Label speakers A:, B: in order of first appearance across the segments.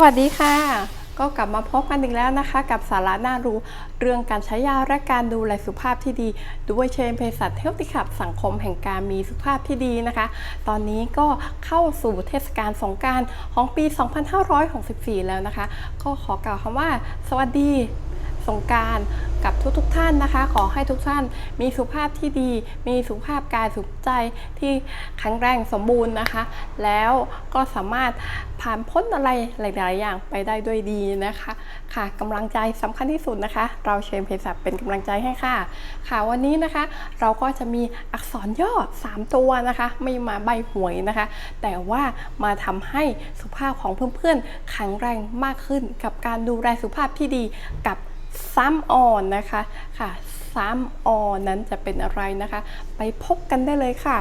A: วัสดีค่ะ ก็กลับมาพบกันอีกแล้วนะคะ กับสาระน่ารู้เรื่องการใช้ยาและการดูแลสุขภาพที่ดี ด้วยเชนเภสัชเทลติขับสังคมแห่งการมีสุขภาพที่ดีนะคะ ตอนนี้ก็เข้าสู่เทศกาลสงการของปี 2564 แล้วนะคะ ก็ขอกล่าวคำว่า สวัสดี สงการกับทุกๆทท่านนะคะ ขอให้ทุกท่านมีสุขภาพที่ดี มีสุขภาพกายสุขใจที่แข็งแรงสมบูรณ์นะคะ แล้วก็สามารถผ่านพ้นอะไรหลายๆอย่างไปได้ด้วยดีนะคะ ค่ะกำลังใจสำคัญที่สุดนะคะ เราเชนเพศัเป็นกำลังใจให้ค่ะ ค่ะวันนี้นะคะ เราก็จะมีอักษรย่อ 3 ตัวนะคะ ไม่มาใบหวยนะคะ แต่ว่ามาทำให้สุขภาพของเพื่อนๆแข็งแรงมากขึ้น กับการดูแลสุขภาพที่ดีกับ ซ้ำออนนะคะค่ะซ้ำออนนั้นจะเป็นอะไรนะคะ ไปพบกันได้เลยค่ะ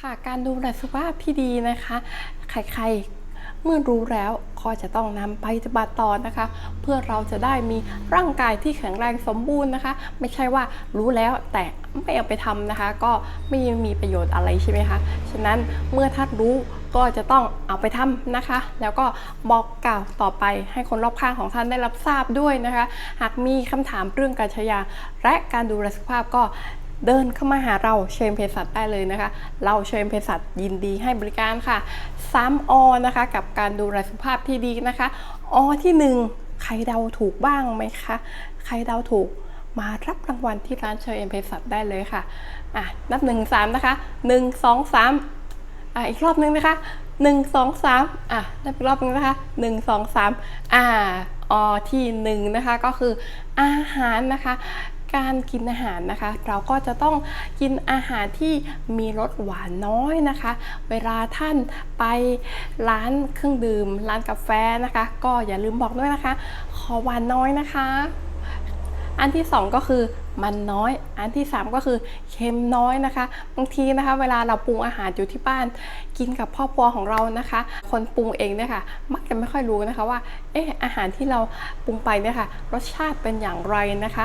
A: ค่ะการดูแลสุขภาพที่ดีนะคะ ใครๆ เมื่อรู้แล้วก็จะต้องนำไปปฏิบัติต่อนะคะ เพื่อเราจะได้มีร่างกายที่แข็งแรงสมบูรณ์นะคะ ไม่ใช่ว่ารู้แล้วแต่ไม่เอาไปทำนะคะ ก็ไม่มีประโยชน์อะไรใช่ไหมคะฉะนั้นเมื่อท่านรู้ก็จะต้องเอาไปทำนะคะ แล้วก็บอกกล่าวต่อไปให้คนรอบข้างของท่านได้รับทราบด้วยนะคะ หากมีคำถามเรื่องการใช้ยาและการดูแลสุขภาพก็ เดินเข้ามาหาเราเชนเภสัชได้เลยนะคะ เราเชนเภสัชยินดีให้บริการค่ะ3อนะคะ กับการดูแลสุขภาพที่ดีนะคะอที่ 1 ใครเดาถูกบ้างไหมคะ ใครเดาถูกมารับรางวัลที่ร้านเชนเภสัชได้เลยค่ะ อะ นับ 1 3 นะคะ 1 2 3 อะ อีกรอบนึงนะคะ 1 2 3 อะ นับอีกรอบนึงนะคะ 1 2 3 อ่าอที่ 1 นะคะ ก็คืออาหารนะคะ การกินอาหารนะคะ เราก็จะต้องกินอาหารที่มีรสหวานน้อยนะคะ เวลาท่านไปร้านเครื่องดื่ม ร้านกาแฟนะคะ ก็อย่าลืมบอกด้วยนะคะ ขอหวานน้อยนะคะ อันที่ 2 ก็คือมันน้อย อันที่ 3 ก็คือเค็มน้อยนะคะ บางทีนะคะ เวลาเราปรุงอาหารอยู่ที่บ้าน กินกับครอบครัวของเรานะคะ คนปรุงเองเนี่ยค่ะ มักจะไม่ค่อยรู้นะคะว่า เอออาหารที่เราปรุงไปเนี่ยค่ะ รสชาติเป็นอย่างไรนะคะ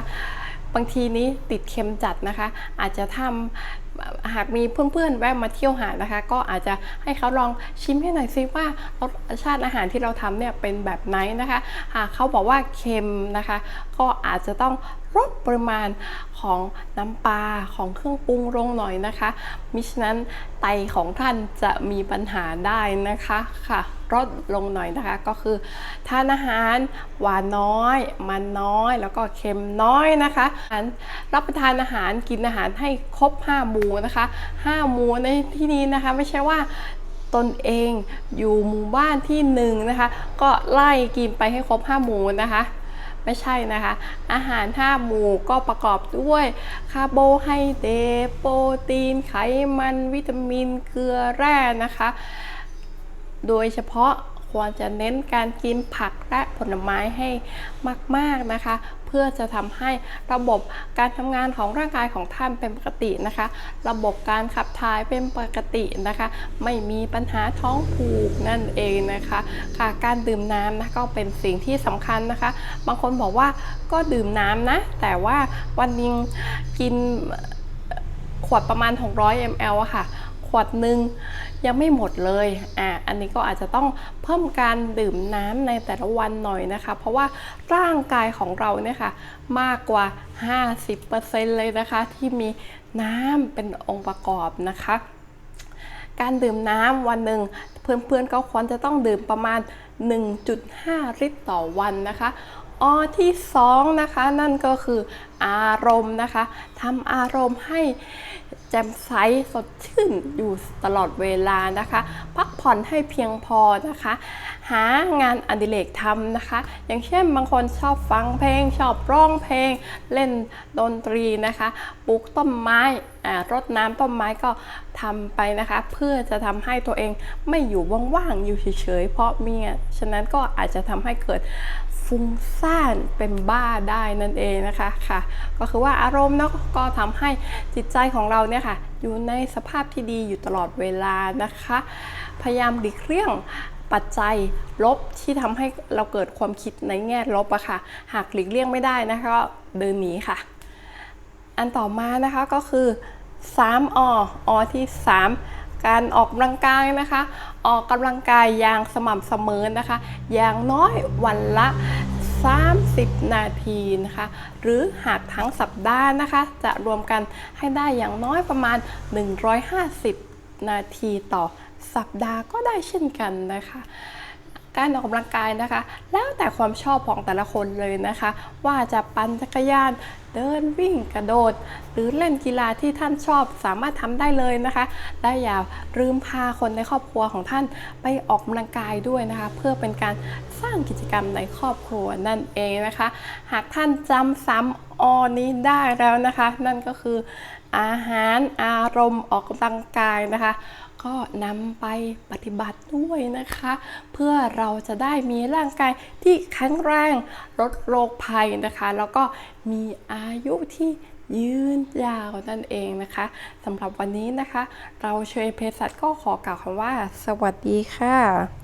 A: บางทีนี้ติดเค็มจัดนะคะ อาจจะทำหากมีเพื่อนๆแวะมาเที่ยวหานะคะ ก็อาจจะให้เขาลองชิมให้หน่อยซิว่ารสชาติอาหารที่เราทำเนี่ยเป็นแบบไหนนะคะ หากเขาบอกว่าเค็มนะคะ ก็อาจจะต้อง ลดปริมาณของน้ำปลาของเครื่องปรุงลงหน่อยนะคะ มิฉะนั้นไตของท่านจะมีปัญหาได้นะคะค่ะลดลงหน่อยนะคะก็คือทานอาหารหวานน้อย มันน้อย แล้วก็เค็มน้อยนะคะรับประทานอาหารกินอาหารให้ครบ5หมู่นะคะ5หมู่ในที่นี้นะคะไม่ใช่ว่าตนเองอยู่หมู่บ้านที่หนึ่งนะคะ ก็ไล่กินไปให้ครบ5หมู่นะคะ ไม่ใช่นะคะ อาหาร 5 หมู่ก็ประกอบด้วยคาร์โบไฮเดรตโปรตีนไขมัน วิตามินเกลือแร่นะคะ โดยเฉพาะ ควรจะเน้นการกินผักและผลไม้ให้มาก ๆนะคะ เพื่อจะทำให้ระบบการทำงานของร่างกายของท่านเป็นปกตินะคะ ระบบการขับถ่ายเป็นปกตินะคะ ไม่มีปัญหาท้องผูกนั่นเองนะคะค่ะการดื่มน้ำนะก็เป็นสิ่งที่สำคัญนะคะ บางคนบอกว่าก็ดื่มน้ำนะ แต่ว่าวันนึงกินขวดประมาณ 600 ml อะค่ะ วดหนึ่งยังไม่หมดเลยอ่าอันนี้ก็อาจจะต้องเพิ่มการดื่มน้ำในแต่ละวันหน่อยนะคะ เพราะว่าร่างกายของเราเนี่ยค่ะมากกว่า 50%เลยนะคะ ที่มีน้ำเป็นองค์ประกอบนะคะ การดื่มน้ำวันหนึ่งเพื่อนๆก็ควรจะต้องดื่มประมาณ 1.5 ลิตรต่อวันนะคะออที่2นะคะนั่นก็คืออารมณ์นะคะทำอารมณ์ให้แจ่มใสสดชื่นอยู่ตลอดเวลานะคะ พักผ่อนให้เพียงพอนะคะ หางานอดิเรกทำนะคะ อย่างเช่นบางคนชอบฟังเพลง ชอบร้องเพลง เล่นดนตรีนะคะปลูกต้นไม้รดน้ำต้นไม้ก็ทำไปนะคะ เพื่อจะทำให้ตัวเองไม่อยู่ว่างๆอยู่เฉยๆเพราะมีฉะนั้นก็อาจจะทำให้เกิด ฟุ้งซ่านเป็นบ้าได้นั่นเองนะคะค่ะ ก็คือว่าอารมณ์เนาะก็ทำให้จิตใจของเราเนี่ยค่ะ อยู่ในสภาพที่ดีอยู่ตลอดเวลานะคะ พยายามดิเลี่ยงปัจจัยลบที่ทำให้เราเกิดความคิดในแง่ลบอะค่ะ หากหลีกเลี่ยงไม่ได้นะคะก็เดินหนีค่ะ อันต่อมานะคะก็คือ3ออที่ 3 การออกกำลังกายนะคะ ออกกำลังกายอย่างสม่ำเสมอนะคะ อย่างน้อยวันละ 30 นาทีนะคะ หรือหากทั้งสัปดาห์นะคะ จะรวมกันให้ได้อย่างน้อยประมาณ 150 นาทีต่อสัปดาห์ก็ได้เช่นกันนะคะ การออกกำลังกายนะคะ แล้วแต่ความชอบของแต่ละคนเลยนะคะ ว่าจะปั่นจักรยานเดินวิ่งกระโดด หรือเล่นกีฬาที่ท่านชอบสามารถทำได้เลยนะคะและอย่าลืมพาคนในครอบครัวของท่านไปออกกำลังกายด้วยนะคะ เพื่อเป็นการสร้างกิจกรรมในครอบครัวนั่นเองนะคะ หากท่านจำซ้ำอนี้ได้แล้วนะคะ นั่นก็คือ อาหารอารมณ์ออกกำลังกายนะคะ ก็นำไปปฏิบัติด้วยนะคะ เพื่อเราจะได้มีร่างกายที่แข็งแรงลดโรคภัยนะคะ แล้วก็มีอายุที่ยืนยาวนั่นเองนะคะสำหรับวันนี้นะคะ เราเชยเพศสัตว์ก็ขอกล่าวคำว่า สวัสดีค่ะ